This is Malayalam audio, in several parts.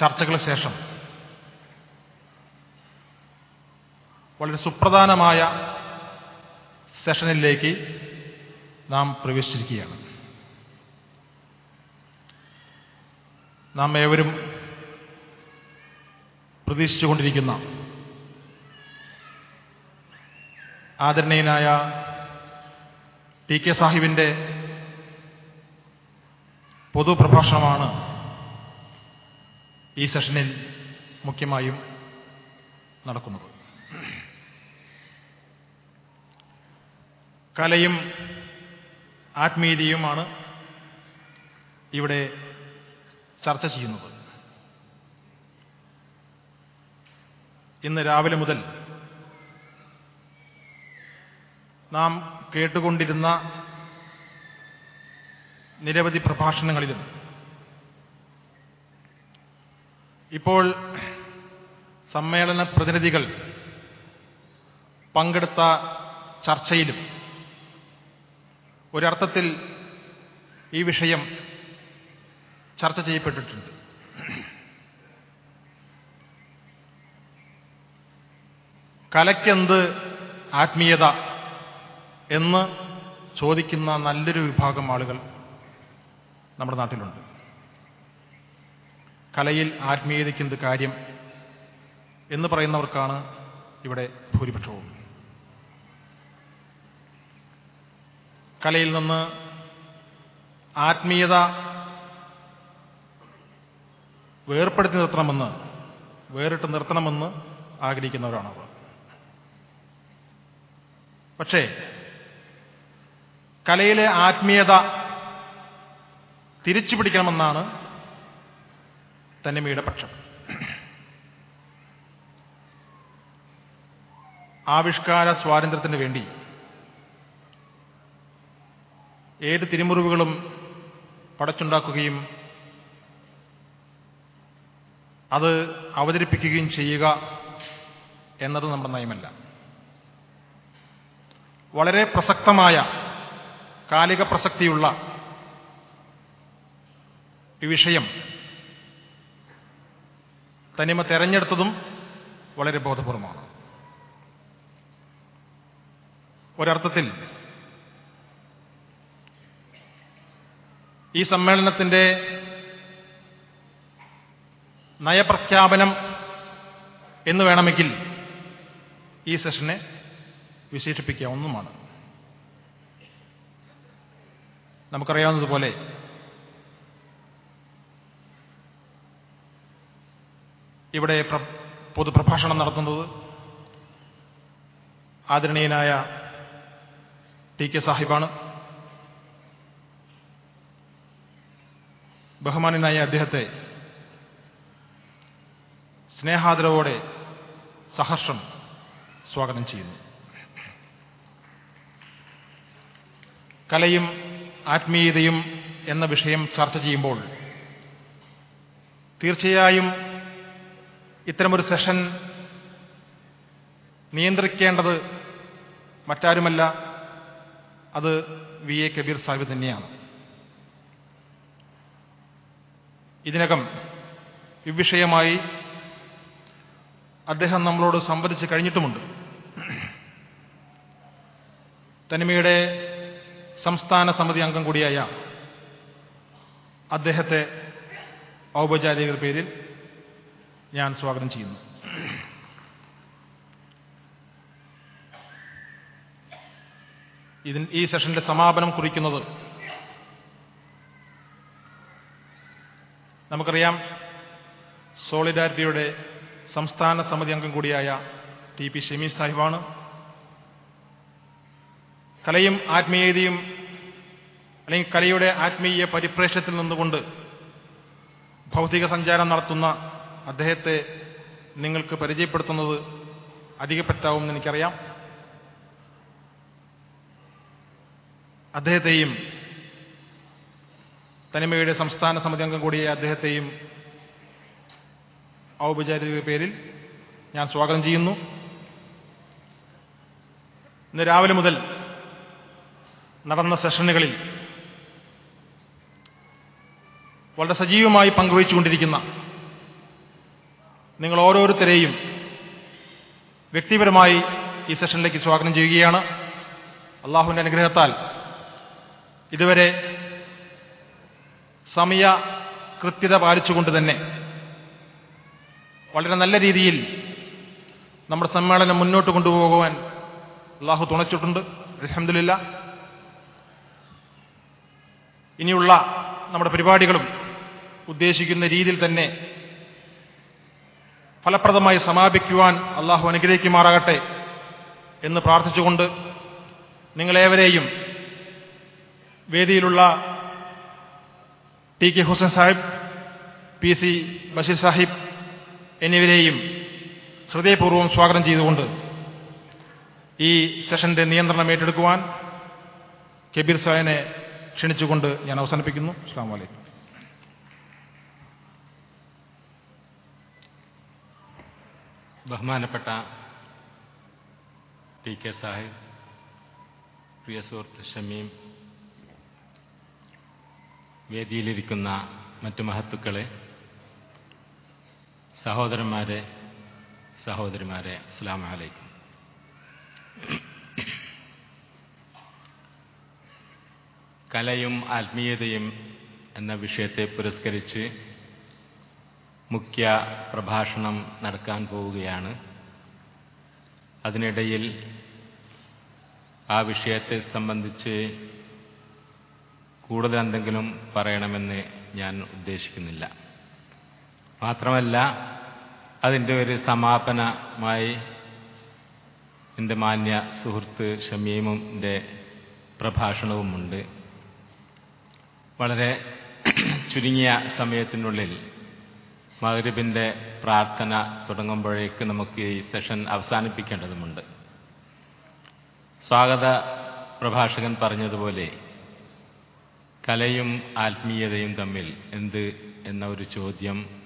ചർച്ചകൾക്ക് ശേഷം. വളരെ സുപ്രധാനമായ സെഷനിലേക്ക് നാം പ്രവേശിച്ചിരിക്കുകയാണ്. നാം ഏവരും പ്രതീക്ഷിച്ചുകൊണ്ടിരിക്കുന്ന ആദരണീയനായ ടി കെ സാഹിബിന്റെ പൊതുപ്രഭാഷണമാണ് ഈ സെഷനിൽ മുഖ്യമായും നടക്കുന്നത്. കലയും ആത്മീയതയുമാണ് ഇവിടെ ചർച്ച ചെയ്യുന്നത്. ഇന്ന് രാവിലെ മുതൽ നാം കേട്ടുകൊണ്ടിരുന്ന നിരവധി പ്രഭാഷണങ്ങളിലും ഇപ്പോൾ സമ്മേളന പ്രതിനിധികൾ പങ്കെടുത്ത ചർച്ചയിലും ഒരർത്ഥത്തിൽ ഈ വിഷയം ചർച്ച ചെയ്യപ്പെട്ടിട്ടുണ്ട്. കലയ്ക്കെന്ത് ആത്മീയത എന്ന് ചോദിക്കുന്ന നല്ലൊരു വിഭാഗം ആളുകൾ നമ്മുടെ നാട്ടിലുണ്ട്. കലയിൽ ആത്മീയതയ്ക്കെന്ത് കാര്യം എന്ന് പറയുന്നവർക്കാണ് ഇവിടെ ഭൂരിപക്ഷവും. കലയിൽ നിന്ന് ആത്മീയത വേർപ്പെടുത്തി നിർത്തണമെന്ന് വേറിട്ട് നിർത്തണമെന്ന് ആഗ്രഹിക്കുന്നവരാണ് അവർ പക്ഷേ കലയിലെ ആത്മീയത തിരിച്ചു പിടിക്കണമെന്നാണ് തന്നിമയുടെ പക്ഷം. ആവിഷ്കാര സ്വാതന്ത്ര്യത്തിന് വേണ്ടി ഏത് തിരുമുറിവുകളും പടച്ചുണ്ടാക്കുകയും അത് അവതരിപ്പിക്കുകയും ചെയ്യുക എന്നത് നമ്മുടെ നയമല്ല. വളരെ പ്രസക്തമായ കാലിക പ്രസക്തിയുള്ള വിഷയം തനിമ തെരഞ്ഞെടുത്തതും വളരെ ബോധപൂർവമാണ്. ഒരർത്ഥത്തിൽ ഈ സമ്മേളനത്തിന്റെ നയപ്രഖ്യാപനം എന്ന് വേണമെങ്കിൽ ഈ സെഷനെ വിശേഷിപ്പിക്കാവുന്നതുമാണ്. നമുക്കറിയാവുന്നതുപോലെ ഇവിടെ പ്ര- പൊതുപ്രഭാഷണം നടത്തുന്നത് ആദരണീയനായ ടി കെ സാഹിബാണ്. ബഹുമാനനായ അദ്ദേഹത്തെ സ്നേഹാദരവോടെ സഹർഷം സ്വാഗതം ചെയ്യുന്നു. കലയും ആത്മീയതയും എന്ന വിഷയം ചർച്ച ചെയ്യുമ്പോൾ തീർച്ചയായും ഇത്തരമൊരു സെഷൻ നിയന്ത്രിക്കേണ്ടത് മറ്റാരുമല്ല അത് വി എ കബീർ സാഹിബ് തന്നെയാണ്. ഇതിനകം ഇവിഷയമായി അദ്ദേഹം നമ്മളോട് സംവദിച്ച് കഴിഞ്ഞിട്ടുമുണ്ട്. തനിമയുടെ സംസ്ഥാന സമിതി അംഗം കൂടിയായ അദ്ദേഹത്തെ ഔപചാരിക പേരിൽ ഞാൻ സ്വാഗതം ചെയ്യുന്നു. ഇതിൻ ഈ സെഷന്റെ സമാപനം കുറിക്കുന്നത് നമുക്കറിയാം സോളിഡാരിറ്റിയുടെ സംസ്ഥാന സമിതി അംഗം കൂടിയായ ടി പി ഷമീർ സാഹിബാണ്. കലയും ആത്മീയതയും അല്ലെങ്കിൽ കലയുടെ ആത്മീയ പരിപ്രേക്ഷ്യത്തിൽ നിന്നുകൊണ്ട് ഭൗതിക സഞ്ചാരം നടത്തുന്ന അദ്ദേഹത്തെ നിങ്ങൾക്ക് പരിചയപ്പെടുത്തുന്നത് അധികപ്പറ്റാവുമെന്ന് എനിക്കറിയാം. അദ്ദേഹത്തെയും തനിമയുടെ സംസ്ഥാന സമിതി അംഗം കൂടിയ അദ്ദേഹത്തെയും ഔപചാരിക പേരിൽ ഞാൻ സ്വാഗതം ചെയ്യുന്നു. ഇന്ന് രാവിലെ മുതൽ നടന്ന സെഷനുകളിൽ വളരെ സജീവമായി പങ്കുവച്ചുകൊണ്ടിരിക്കുന്ന നിങ്ങൾ ഓരോരുത്തരെയും വ്യക്തിപരമായി ഈ സെഷനിലേക്ക് സ്വാഗതം ചെയ്യുകയാണ്. അള്ളാഹുവിന്റെ അനുഗ്രഹത്താൽ ഇതുവരെ സമയ കൃത്യത പാലിച്ചുകൊണ്ട് തന്നെ വളരെ നല്ല രീതിയിൽ നമ്മുടെ സമ്മേളനം മുന്നോട്ട് കൊണ്ടുപോകുവാൻ അള്ളാഹു തുണച്ചിട്ടുണ്ട്. അലഹമില്ല ഇനിയുള്ള നമ്മുടെ പരിപാടികളും ഉദ്ദേശിക്കുന്ന രീതിയിൽ തന്നെ ഫലപ്രദമായി സമാപിക്കുവാൻ അള്ളാഹു അനുഗ്രഹിക്കുമാറാകട്ടെ എന്ന് പ്രാർത്ഥിച്ചുകൊണ്ട് നിങ്ങളേവരെയും വേദിയിലുള്ള T K Hussain Sahib P C Basheer Sahib എന്നിവരെയും ഹൃദയപൂർവം സ്വാഗതം ചെയ്തുകൊണ്ട് ഈ സെഷന്റെ നിയന്ത്രണം ഏറ്റെടുക്കുവാൻ കബീർ സാഹിനെ ക്ഷണിച്ചുകൊണ്ട് ഞാൻ അവസാനിപ്പിക്കുന്നു. അസ്സാം വലൈക്കും ബഹുമാനപ്പെട്ട ടി കെ സാഹിബ് പ്രിയ സുഹൃത്ത് ഷമീം വേദിയിലിരിക്കുന്ന മറ്റു മഹത്തുക്കളെ സഹോദരന്മാരെ സഹോദരിമാരെ അസ്സാം വലൈക്കും കലയും ആത്മീയതയും എന്ന വിഷയത്തെ പുരസ്കരിച്ച് മുഖ്യ പ്രഭാഷണം നടക്കാൻ പോവുകയാണ്. അതിനിടയിൽ ആ വിഷയത്തെ സംബന്ധിച്ച് കൂടുതൽ എന്തെങ്കിലും പറയണമെന്ന് ഞാൻ ഉദ്ദേശിക്കുന്നില്ല. മാത്രമല്ല അതിന്റെ ഒരു സമാപനമായി എന്റെ മാന്യ സുഹൃത്ത് ഷമീമിന്റെ പ്രഭാഷണവുമുണ്ട്. വളരെ ചുരുങ്ങിയ സമയത്തിനുള്ളിൽ മഹരിബിന്റെ പ്രാർത്ഥന തുടങ്ങുമ്പോഴേക്ക് നമുക്ക് ഈ സെഷൻ അവസാനിപ്പിക്കേണ്ടതുമുണ്ട്. സ്വാഗത പ്രഭാഷകൻ പറഞ്ഞതുപോലെ കലയും ആത്മീയതയും തമ്മിൽ എന്ത് എന്ന ഒരു ചോദ്യം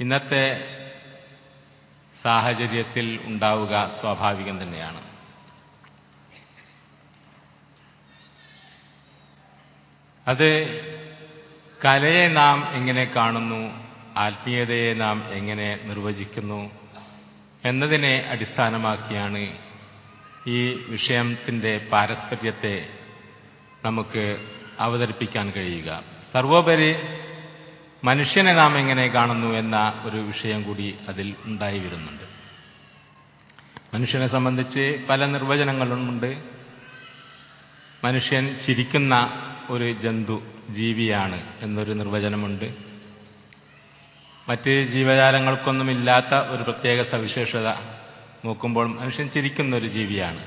ഇന്നത്തെ സാഹചര്യത്തിൽ ഉണ്ടാവുക സ്വാഭാവികം തന്നെയാണ്. അത് കലയെ നാം എങ്ങനെ കാണുന്നു? ആത്മീയതയെ നാം എങ്ങനെ നിർവചിക്കുന്നു എന്നതിനെ അടിസ്ഥാനമാക്കിയാണ് ഈ വിഷയത്തിന്റെ പാരസ്പര്യത്തെ നമുക്ക് അവതരിപ്പിക്കാൻ കഴിയുക. സർവോപരി മനുഷ്യനെ നാം എങ്ങനെ കാണുന്നു എന്ന ഒരു വിഷയം കൂടി അതിൽ ഉണ്ടായി വരുന്നുണ്ട്. മനുഷ്യനെ സംബന്ധിച്ച് പല നിർവചനങ്ങളുമുണ്ട്. മനുഷ്യൻ ചിരിക്കുന്ന ഒരു ജന്തു ജീവിയാണ് എന്നൊരു നിർവചനമുണ്ട്. മറ്റ് ജീവജാലങ്ങൾക്കൊന്നുമില്ലാത്ത ഒരു പ്രത്യേക സവിശേഷത നോക്കുമ്പോൾ മനുഷ്യൻ ചിരിക്കുന്ന ഒരു ജീവിയാണ്.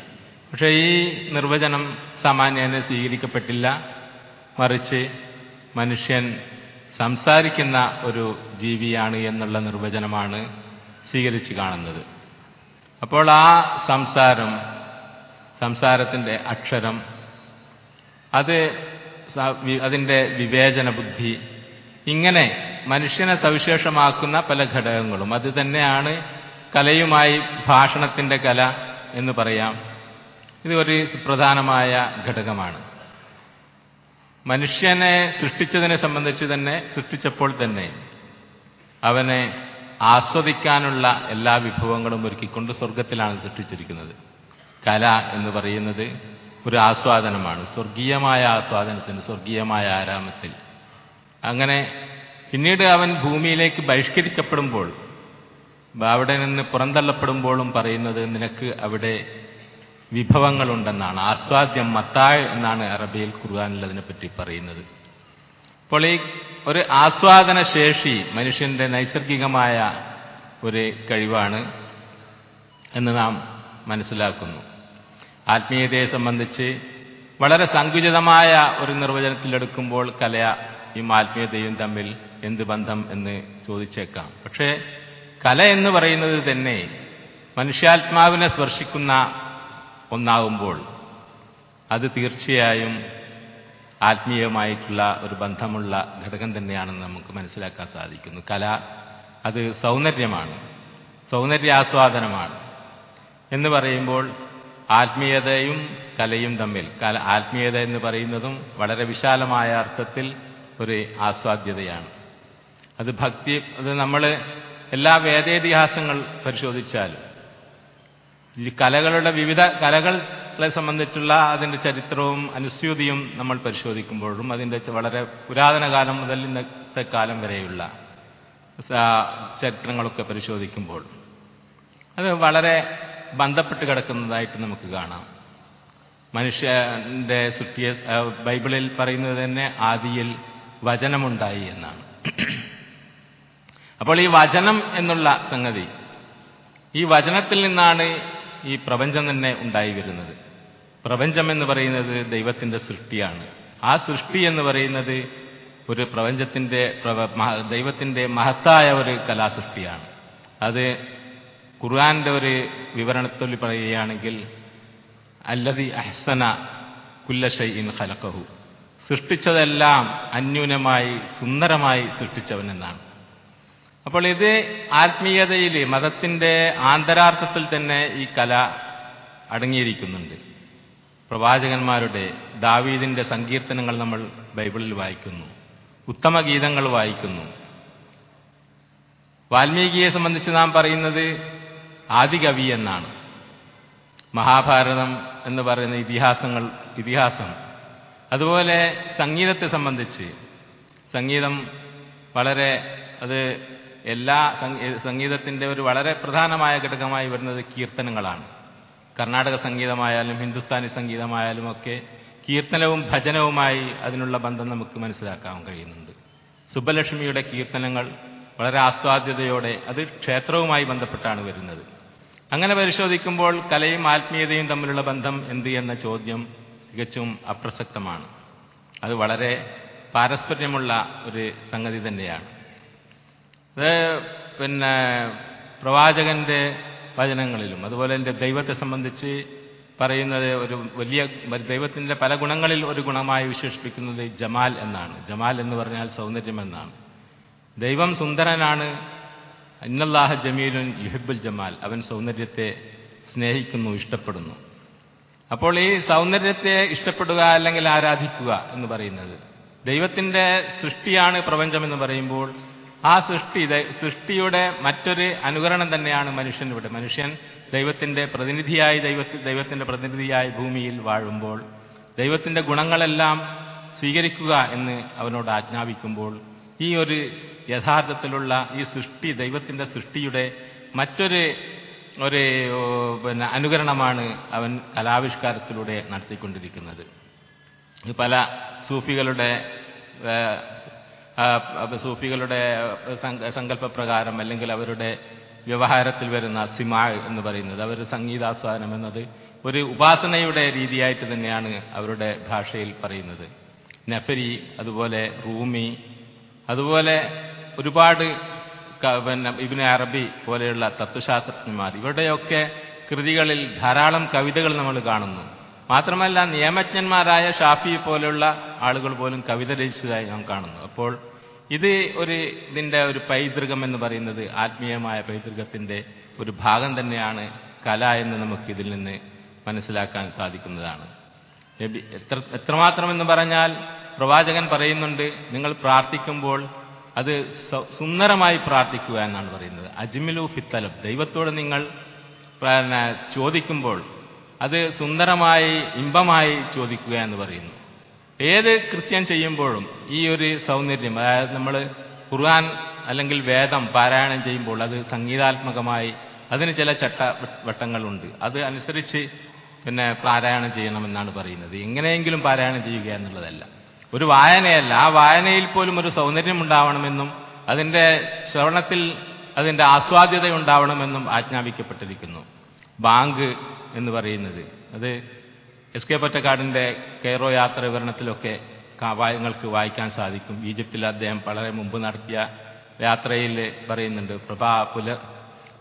പക്ഷേ ഈ നിർവചനം സാമാന്യേന സ്വീകരിക്കപ്പെട്ടില്ല. മറിച്ച് മനുഷ്യൻ സംസാരിക്കുന്ന ഒരു ജീവിയാണ് എന്നുള്ള നിർവചനമാണ് സ്വീകരിച്ചു കാണുന്നത്. അപ്പോൾ ആ സംസാരം സംസാരത്തിന്റെ അക്ഷരം അത് അതിന്റെ വിവേചന ബുദ്ധി ഇങ്ങനെ മനുഷ്യനെ സവിശേഷമാക്കുന്ന പല ഘടകങ്ങളും. അത് തന്നെയാണ് കലയുമായി ഭാഷണത്തിന്റെ കല എന്ന് പറയാം. ഇത് ഒരു സുപ്രധാനമായ ഘടകമാണ്. മനുഷ്യനെ സൃഷ്ടിച്ചതിനെ സംബന്ധിച്ച് തന്നെ സൃഷ്ടിച്ചപ്പോൾ തന്നെ അവനെ ആസ്വദിക്കാനുള്ള എല്ലാ വിഭവങ്ങളും ഒരുക്കിക്കൊണ്ട് സ്വർഗത്തിലാണ് സൃഷ്ടിച്ചിരിക്കുന്നത്. കല എന്ന് പറയുന്നത് ഒരു ആസ്വാദനമാണ്. സ്വർഗീയമായ ആസ്വാദനത്തിന് സ്വർഗീയമായ ആരാമത്തിൽ. അങ്ങനെ പിന്നീട് അവൻ ഭൂമിയിലേക്ക് ബഹിഷ്കരിക്കപ്പെടുമ്പോൾ അവിടെ നിന്ന് പുറന്തള്ളപ്പെടുമ്പോഴും പറയുന്നത് നിനക്ക് അവിടെ വിഭവങ്ങളുണ്ടെന്നാണ്. ആസ്വാദ്യം മത്തായ് എന്നാണ് അറബിയിൽ ഖുർആാനിൽ അതിനെപ്പറ്റി പറയുന്നത്. അപ്പോൾ ഈ ഒരു ആസ്വാദന ശേഷി മനുഷ്യന്റെ നൈസർഗികമായ ഒരു കഴിവാണ് എന്ന് നാം മനസ്സിലാക്കുന്നു. ആത്മീയതയെ സംബന്ധിച്ച് വളരെ സങ്കുചിതമായ ഒരു നിർവചനത്തിലെടുക്കുമ്പോൾ കലയും ആത്മീയതയും തമ്മിൽ എന്ത് ബന്ധം എന്ന് ചോദിച്ചേക്കാം. പക്ഷേ കല എന്ന് പറയുന്നത് തന്നെ മനുഷ്യാത്മാവിനെ സ്പർശിക്കുന്ന ഒന്നാകുമ്പോൾ അത് തീർച്ചയായും ആത്മീയമായിട്ടുള്ള ഒരു ബന്ധമുള്ള ഘടകം തന്നെയാണെന്ന് നമുക്ക് മനസ്സിലാക്കാൻ സാധിക്കുന്നു. കല അത് സൗന്ദര്യമാണ് സൗന്ദര്യാസ്വാദനമാണ് എന്ന് പറയുമ്പോൾ ആത്മീയതയും കലയും തമ്മിൽ കല ആത്മീയത എന്ന് പറയുന്നതും വളരെ വിശാലമായ അർത്ഥത്തിൽ ഒരു ആസ്വാദ്യതയാണ്. അത് ഭക്തി അത് നമ്മൾ എല്ലാ വേദേതിഹാസങ്ങൾ പരിശോധിച്ചാൽ ഈ കലകളുടെ വിവിധ കലകളെ സംബന്ധിച്ചുള്ള അതിന്റെ ചരിത്രവും അനുസ്യൂതിയും നമ്മൾ പരിശോധിക്കുമ്പോഴും അതിന്റെ വളരെ പുരാതന കാലം മുതൽ ഇന്നത്തെ കാലം വരെയുള്ള ചരിത്രങ്ങളൊക്കെ പരിശോധിക്കുമ്പോൾ അത് വളരെ ബന്ധപ്പെട്ട് കിടക്കുന്നതായിട്ട് നമുക്ക് കാണാം. മനുഷ്യന്റെ സൃഷ്ടിയെ ബൈബിളിൽ പറയുന്നത് തന്നെ ആദിയിൽ വചനമുണ്ടായി എന്നാണ്. അപ്പോൾ ഈ വചനം എന്നുള്ള സംഗതി ഈ വചനത്തിൽ നിന്നാണ് ഈ പ്രപഞ്ചം തന്നെ ഉണ്ടായി വരുന്നത്. പ്രപഞ്ചം എന്ന് പറയുന്നത് ദൈവത്തിന്റെ സൃഷ്ടിയാണ്. ആ സൃഷ്ടി എന്ന് പറയുന്നത് ഒരു പ്രപഞ്ചത്തിന്റെ ദൈവത്തിന്റെ മഹത്തായ ഒരു കലാസൃഷ്ടിയാണ്. അത് ഖുർആാന്റെ ഒരു വിവരണത്തിൽ പറയുകയാണെങ്കിൽ അല്ലതി അഹ്സന കുല്ലഷൈഇൻ ഹലക്കഹു സൃഷ്ടിച്ചതെല്ലാം അന്യൂനമായി സുന്ദരമായി സൃഷ്ടിച്ചവൻ എന്നാണ്. അപ്പോൾ ഇത് ആത്മീയതയിൽ മതത്തിന്റെ ആന്തരാർത്ഥത്തിൽ തന്നെ ഈ കല അടങ്ങിയിരിക്കുന്നുണ്ട്. പ്രവാചകന്മാരുടെ ദാവീദിന്റെ സങ്കീർത്തനങ്ങൾ നമ്മൾ ബൈബിളിൽ വായിക്കുന്നു. ഉത്തമ ഗീതങ്ങൾ വായിക്കുന്നു. വാൽമീകിയെ സംബന്ധിച്ച് നാം പറയുന്നത് ആദികവി എന്നാണ്. മഹാഭാരതം എന്ന് പറയുന്ന ഇതിഹാസങ്ങൾ ഇതിഹാസം. അതുപോലെ സംഗീതത്തെ സംബന്ധിച്ച് സംഗീതം വളരെ അത് എല്ലാ സംഗീതത്തിന്റെ ഒരു വളരെ പ്രധാനമായ ഘടകമായി വരുന്നത് കീർത്തനങ്ങളാണ്. കർണാടക സംഗീതമായാലും ഹിന്ദുസ്ഥാനി സംഗീതമായാലും ഒക്കെ കീർത്തനവും ഭജനവുമായി അതിനുള്ള ബന്ധം നമുക്ക് മനസ്സിലാക്കാൻ കഴിയുന്നുണ്ട്. സുബ്ബലക്ഷ്മിയുടെ കീർത്തനങ്ങൾ വളരെ ആസ്വാദ്യതയോടെ അത് ക്ഷേത്രവുമായി ബന്ധപ്പെട്ടാണ് വരുന്നത്. അങ്ങനെ പരിശോധിക്കുമ്പോൾ കലയും ആത്മീയതയും തമ്മിലുള്ള ബന്ധം എന്ത് എന്ന ചോദ്യം തികച്ചും അപ്രസക്തമാണ്. അത് വളരെ പാരസ്പര്യമുള്ള ഒരു സംഗതി തന്നെയാണ്. അത് പിന്നെ പ്രവാചകന്റെ വചനങ്ങളിലും അതുപോലെ എന്റെ ദൈവത്തെ സംബന്ധിച്ച് പറയുന്നത് ഒരു വലിയ ദൈവത്തിന്റെ പല ഗുണങ്ങളിൽ ഒരു ഗുണമായി വിശേഷിപ്പിക്കുന്നത് ജമാൽ എന്നാണ്. ജമാൽ എന്ന് പറഞ്ഞാൽ സൗന്ദര്യം എന്നാണ്. ദൈവം സുന്ദരനാണ്. ഇന്നല്ലാഹ ജമീലുൻ യുഹിബുൽ ജമാൽ. അവൻ സൗന്ദര്യത്തെ സ്നേഹിക്കുന്നു ഇഷ്ടപ്പെടുന്നു. അപ്പോൾ ഈ സൗന്ദര്യത്തെ ഇഷ്ടപ്പെടുക അല്ലെങ്കിൽ ആരാധിക്കുക എന്ന് പറയുന്നത് ദൈവത്തിന്റെ സൃഷ്ടിയാണ് പ്രപഞ്ചമെന്ന് പറയുമ്പോൾ ആ സൃഷ്ടി സൃഷ്ടിയുടെ മറ്റൊരു അനുകരണം തന്നെയാണ് മനുഷ്യൻ ഇവിടെ. മനുഷ്യൻ ദൈവത്തിന്റെ പ്രതിനിധിയായി ദൈവത്തി ദൈവത്തിന്റെ പ്രതിനിധിയായി ഭൂമിയിൽ വാഴുമ്പോൾ ദൈവത്തിന്റെ ഗുണങ്ങളെല്ലാം സ്വീകരിക്കുക എന്ന് അവനോട് ആജ്ഞാപിക്കുമ്പോൾ ഈ ഒരു യഥാർത്ഥത്തിലുള്ള ഈ സൃഷ്ടി ദൈവത്തിന്റെ സൃഷ്ടിയുടെ മറ്റൊരു ഒരു പിന്നെ അനുകരണമാണ് അവൻ കലാവിഷ്കാരത്തിലൂടെ നടത്തിക്കൊണ്ടിരിക്കുന്നത്. പല സൂഫികളുടെ സൂഫികളുടെ സങ്ക- സങ്കല്പപ്രകാരം അല്ലെങ്കിൽ അവരുടെ വ്യവഹാരത്തിൽ വരുന്ന സിമാ എന്ന് പറയുന്നത് അവർ സംഗീതാസ്വാദനം എന്നത് ഒരു ഉപാസനയുടെ രീതിയായിട്ട് തന്നെയാണ് അവരുടെ ഭാഷയിൽ പറയുന്നത്. നഫരി അതുപോലെ റൂമി അതുപോലെ ഒരുപാട് പിന്നെ ഇബിന് അറബി പോലെയുള്ള തത്വശാസ്ത്രജ്ഞന്മാർ. ഇവരുടെയൊക്കെ കൃതികളിൽ ധാരാളം കവിതകൾ നമ്മൾ കാണുന്നു. മാത്രമല്ല നിയമജ്ഞന്മാരായ ഷാഫി പോലെയുള്ള ആളുകൾ പോലും കവിത രചിച്ചതായി നാം കാണുന്നു. അപ്പോൾ ഇത് ഒരു ഇതിന്റെ ഒരു പൈതൃകം എന്ന് പറയുന്നത് ആത്മീയമായ പൈതൃകത്തിന്റെ ഒരു ഭാഗം തന്നെയാണ് കല എന്ന് നമുക്ക് ഇതിൽ നിന്ന് മനസ്സിലാക്കാൻ സാധിക്കുന്നതാണ്. എത്ര എത്രമാത്രം എന്ന് പറഞ്ഞാൽ പ്രവാചകൻ പറയുന്നുണ്ട് നിങ്ങൾ പ്രാർത്ഥിക്കുമ്പോൾ അത് സുന്ദരമായി പ്രാർത്ഥിക്കുക എന്നാണ് പറയുന്നത്. അജ്മിലു ഫിത്തലബ് ദൈവത്തോട് നിങ്ങൾ ചോദിക്കുമ്പോൾ അത് സുന്ദരമായി ഇമ്പമായി ചോദിക്കുക എന്ന് പറയുന്നു. ഏത് കൃത്യം ചെയ്യുമ്പോഴും ഈ ഒരു സൗന്ദര്യം അതായത് നമ്മൾ ഖുർആൻ അല്ലെങ്കിൽ വേദം പാരായണം ചെയ്യുമ്പോൾ അത് സംഗീതാത്മകമായി അതിന് ചില ചട്ട വട്ടങ്ങളുണ്ട്. അത് അനുസരിച്ച് പിന്നെ പാരായണം ചെയ്യണമെന്നാണ് പറയുന്നത്. എങ്ങനെയെങ്കിലും പാരായണം ചെയ്യുക എന്നുള്ളതല്ല. ഒരു വായനയല്ല. ആ വായനയിൽ പോലും ഒരു സൗന്ദര്യം ഉണ്ടാവണമെന്നും അതിന്റെ ശ്രവണത്തിൽ അതിന്റെ ആസ്വാദ്യത ഉണ്ടാവണമെന്നും ആജ്ഞാപിക്കപ്പെട്ടിരിക്കുന്നു. ബാങ്ക് എന്ന് പറയുന്നത്. അത് എസ് കെ പൊറ്റക്കാടിന്റെ കെയറോ യാത്ര വിവരണത്തിലൊക്കെ നിങ്ങൾക്ക് വായിക്കാൻ സാധിക്കും. ഈജിപ്തിൽ അദ്ദേഹം വളരെ മുമ്പ് നടത്തിയ യാത്രയിൽ പറയുന്നുണ്ട് പ്രഭാ പുലർ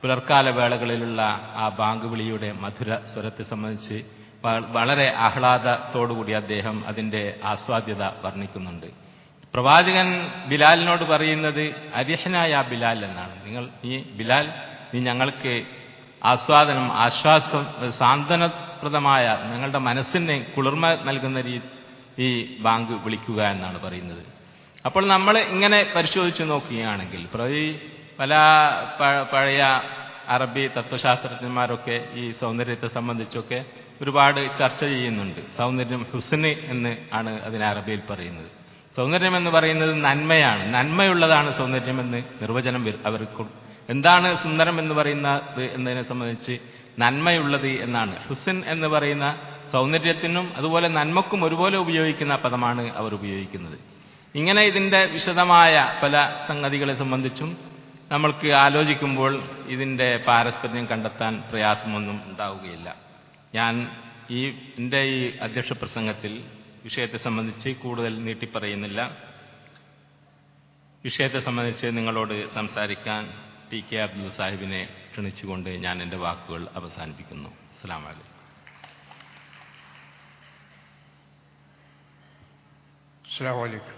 പുലർക്കാല വേളകളിലുള്ള ആ ബാങ്ക് വിളിയുടെ മധുര സ്വരത്തെ സംബന്ധിച്ച് വളരെ ആഹ്ലാദത്തോടുകൂടി അദ്ദേഹം അതിന്റെ ആസ്വാദ്യത വർണിക്കുന്നുണ്ട്. പ്രവാചകൻ ബിലാലിനോട് പറയുന്നത് അരിഹനായ ബിലാൽ എന്നാണ്. നിങ്ങൾ നീ ബിലാൽ നീ ഞങ്ങൾക്ക് ആസ്വാദനം ആശ്വാസം സാന്ത്വനപ്രദമായ നിങ്ങളുടെ മനസ്സിന് കുളിർമ നൽകുന്ന ഈ ബാങ്ക് വിളിക്കുക എന്നാണ് പറയുന്നത്. അപ്പോൾ നമ്മൾ ഇങ്ങനെ പരിശോധിച്ച് നോക്കുകയാണെങ്കിൽ പ്രതി പല പഴയ അറബി തത്വശാസ്ത്രജ്ഞന്മാരൊക്കെ ഈ സൗന്ദര്യത്തെ സംബന്ധിച്ചൊക്കെ ഒരുപാട് ചർച്ച ചെയ്യുന്നുണ്ട്. സൗന്ദര്യം ഹുസന് എന്ന് ആണ് അതിനെ അറബിയിൽ പറയുന്നത്. സൗന്ദര്യം എന്ന് പറയുന്നത് നന്മയാണ്. നന്മയുള്ളതാണ് സൗന്ദര്യമെന്ന് നിർവചനം അവർ എന്താണ് സുന്ദരം എന്ന് പറയുന്നത് എന്നതിനെ സംബന്ധിച്ച് നന്മയുള്ളത് എന്നാണ്. ഹുസൻ എന്ന് പറയുന്ന സൗന്ദര്യത്തിനും അതുപോലെ നന്മക്കും ഒരുപോലെ ഉപയോഗിക്കുന്ന പദമാണ് അവർ ഉപയോഗിക്കുന്നത്. ഇങ്ങനെ ഇതിന്റെ വിശദമായ പല സംഗതികളെ സംബന്ധിച്ചും നമ്മൾക്ക് ആലോചിക്കുമ്പോൾ ഇതിന്റെ പാരസ്പര്യം കണ്ടെത്താൻ പ്രയാസമൊന്നും ഉണ്ടാവുകയില്ല. ഞാൻ ഈ എന്റെ ഈ അധ്യക്ഷ പ്രസംഗത്തിൽ വിഷയത്തെ സംബന്ധിച്ച് കൂടുതൽ നീട്ടിപ്പറയുന്നില്ല. വിഷയത്തെ സംബന്ധിച്ച് നിങ്ങളോട് സംസാരിക്കാൻ ടി കെ അബ്ദുൽ സാഹിബിനെ ക്ഷണിച്ചുകൊണ്ട് ഞാൻ എൻ്റെ വാക്കുകൾ അവസാനിപ്പിക്കുന്നു അസ്സാം വലൈക്കും السلام عليكم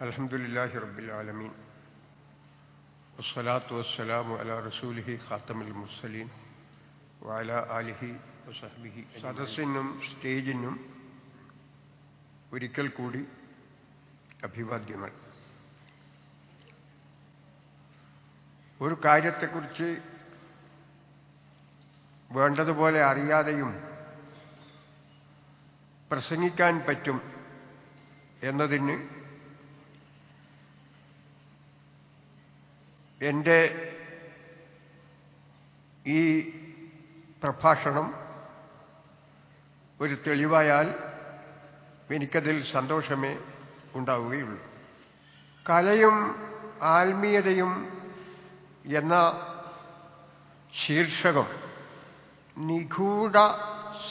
الحمد لله رب العالمين والصلاة والسلام على رسوله خاتم المرسلين وعلى آله وصحبه സദസ്സിനും സ്റ്റേജിനും ഒരിക്കൽ കൂടി അഭിവാദ്യങ്ങൾ ഒരു കാര്യത്തെക്കുറിച്ച് വേണ്ടതുപോലെ അറിയാതെയും പ്രസംഗിക്കാൻ പറ്റും എന്നതിന് എന്റെ ഈ പ്രഭാഷണം ഒരു തെളിവായാൽ എനിക്കതിൽ സന്തോഷമേ ഉണ്ടാവുകയുള്ളൂ. കലയും ആത്മീയതയും എന്ന ശീർഷകം നിഗൂഢ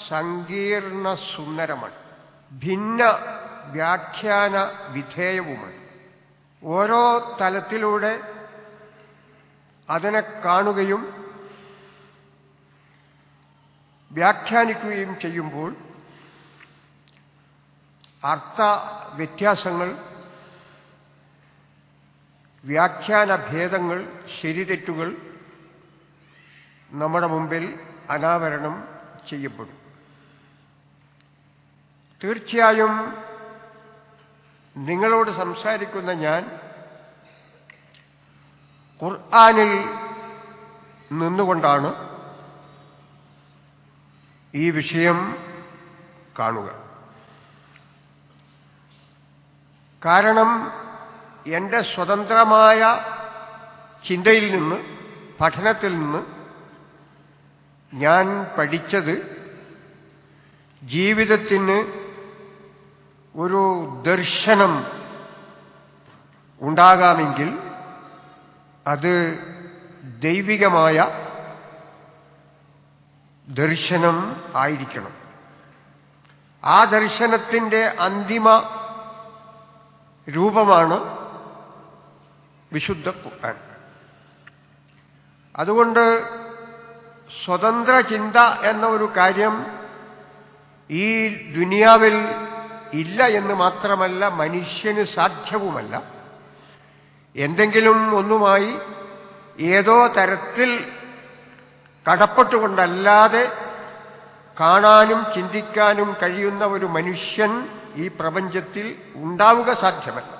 സങ്കീർണ സുന്ദരമാണ്. ഭിന്ന വ്യാഖ്യാന വിധേയവുമാണ്. ഓരോ തലത്തിലൂടെ അതിനെ കാണുകയും വ്യാഖ്യാനിക്കുകയും ചെയ്യുമ്പോൾ അർത്ഥ വ്യത്യാസങ്ങൾ വ്യാഖ്യാന ഭേദങ്ങൾ ശരിതെറ്റുകൾ നമ്മുടെ മുമ്പിൽ അനാവരണം ചെയ്യപ്പെടും. തീർച്ചയായും നിങ്ങളോട് സംസാരിക്കുന്ന ഞാൻ ഖുർആാനിൽ നിന്നുകൊണ്ടാണ് ഈ വിഷയം കാണുക. കാരണം എന്റെ സ്വതന്ത്രമായ ചിന്തയിൽ നിന്ന് പഠനത്തിൽ നിന്ന് ഞാൻ പഠിച്ചത് ജീവിതത്തിന് ഒരു ദർശനം ഉണ്ടാകാമെങ്കിൽ അത് ദൈവികമായ ദർശനം ആയിരിക്കണം. ആ ദർശനത്തിന്റെ അന്തിമ രൂപമാണ് വിശുദ്ധ ഖുർആൻ അതുകൊണ്ട് സ്വതന്ത്ര ചിന്ത എന്ന ഒരു കാര്യം ഈ ദുനിയാവിൽ ഇല്ല എന്ന് മാത്രമല്ല മനുഷ്യന് സാധ്യവുമല്ല. എന്തെങ്കിലും ഒന്നുമായി ഏതോ തരത്തിൽ കടപ്പെട്ടുകൊണ്ടല്ലാതെ കാണാനും ചിന്തിക്കാനും കഴിയുന്ന ഒരു മനുഷ്യൻ ഈ പ്രപഞ്ചത്തിൽ ഉണ്ടാവുക സാധ്യമല്ല.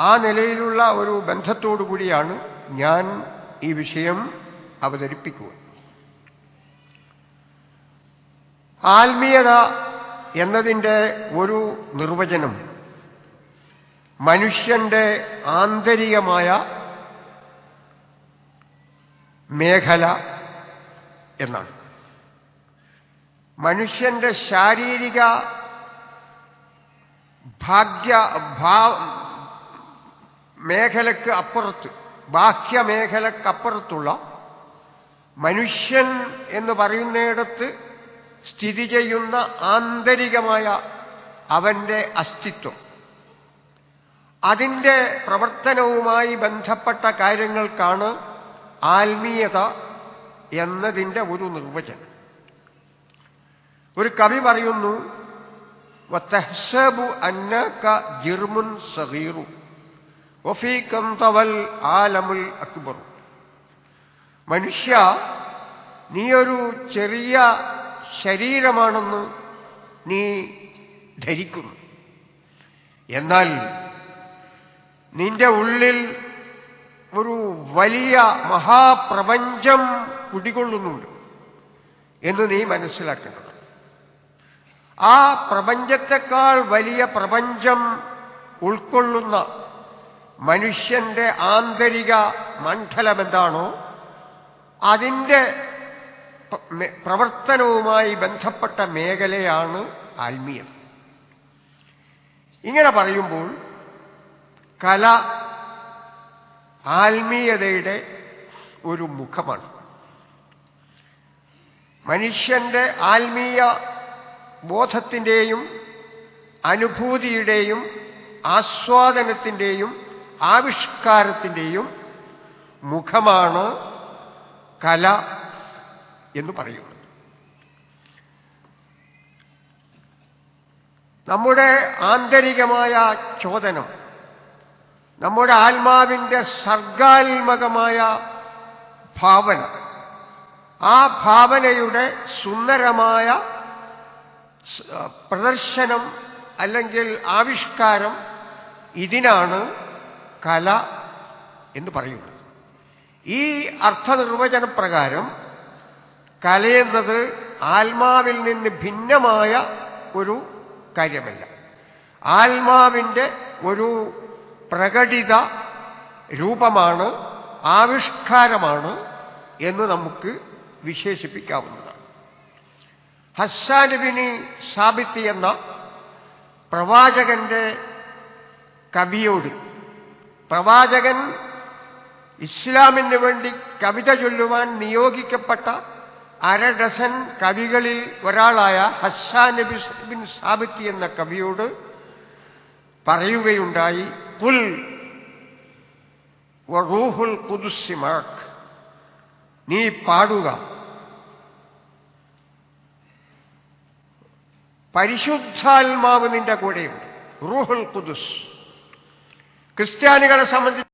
ആ നിലയിലുള്ള ഒരു ബന്ധത്തോടു കൂടിയാണ് ഞാൻ ഈ വിഷയം അവതരിപ്പിക്കുക. ആത്മീയത എന്നതിന്റെ ഒരു നിർവചനം മനുഷ്യന്റെ ആന്തരികമായ മേഖല എന്നാണ്. മനുഷ്യന്റെ ശാരീരിക ഭാഗ്യ മേഖലക്ക് അപ്പുറത്ത് ബാഹ്യമേഖലക്കപ്പുറത്തുള്ള മനുഷ്യൻ എന്ന് പറയുന്നിടത്ത് സ്ഥിതി ചെയ്യുന്ന ആന്തരികമായ അവന്റെ അസ്തിത്വം. അതിന്റെ പ്രവർത്തനവുമായി ബന്ധപ്പെട്ട കാര്യങ്ങൾക്കാണ് ആത്മീയത എന്നതിന്റെ ഒരു നിർവചനം. ഒരു കവി പറയുന്നു വത്തഹ്സബു അന്നക ജിർമുൻ സഗീറു. തവൽ ആലമുൽ അക്ബർ. മനുഷ്യ നീയൊരു ചെറിയ ശരീരമാണെന്ന് നീ ധരിക്കുന്നു. എന്നാൽ നിന്റെ ഉള്ളിൽ ഒരു വലിയ മഹാപ്രപഞ്ചം കുടികൊള്ളുന്നുണ്ട് എന്ന് നീ മനസ്സിലാക്കേണ്ടത് ആ പ്രപഞ്ചത്തെക്കാൾ വലിയ പ്രപഞ്ചം ഉൾക്കൊള്ളുന്ന മനുഷ്യന്റെ ആന്തരിക മണ്ഡലം എന്താണോ അതിന്റെ പ്രവർത്തനവുമായി ബന്ധപ്പെട്ട മേഖലയാണ് ആത്മീയത ഇങ്ങനെ പറയുമ്പോൾ കല ആത്മീയതയുടെ ഒരു മുഖമാണ്. മനുഷ്യന്റെ ആത്മീയ ബോധത്തിന്റെയും അനുഭൂതിയുടെയും ആസ്വാദനത്തിന്റെയും ആവിഷ്കാരത്തിന്റെയും മുഖമാണ് കല എന്ന് പറയുന്നത്. നമ്മുടെ ആന്തരികമായ ചോദനം നമ്മുടെ ആത്മാവിന്റെ സർഗാത്മകമായ ഭാവന ആ ഭാവനയുടെ സുന്ദരമായ പ്രദർശനം അല്ലെങ്കിൽ ആവിഷ്കാരം ഇതിനാണ് കല എന്ന് പറയുന്നത്. ഈ അർത്ഥനിർവചന പ്രകാരം കലയെന്നത് ആത്മാവിൽ നിന്ന് ഭിന്നമായ ഒരു കാര്യമല്ല. ആത്മാവിന്റെ ഒരു പ്രകടിത രൂപമാണ് ആവിഷ്കാരമാണ് എന്ന് നമുക്ക് വിശേഷിപ്പിക്കാവുന്നതാണ്. ഹസ്സാനുബിനി സാബിത്തി എന്ന പ്രവാചകന്റെ കവിയോട് പ്രവാചകൻ ഇസ്ലാമിന് വേണ്ടി കവിത ചൊല്ലുവാൻ നിയോഗിക്കപ്പെട്ട അര ഡസൻ കവികളിൽ ഒരാളായ ഹസ്സാൻ നബി ബിൻ സാബിത്തി എന്ന കവിയോട് പറയുകയുണ്ടായി കുൽ റൂഹുൽ കുദുസിമാക് നീ പാടുക. പരിശുദ്ധാത്മാവ് നിന്റെ കൂടെയുണ്ട്. റൂഹുൽ കുദുസ് ക്രിസ്ത്യാനികളെ സംബന്ധിച്ച്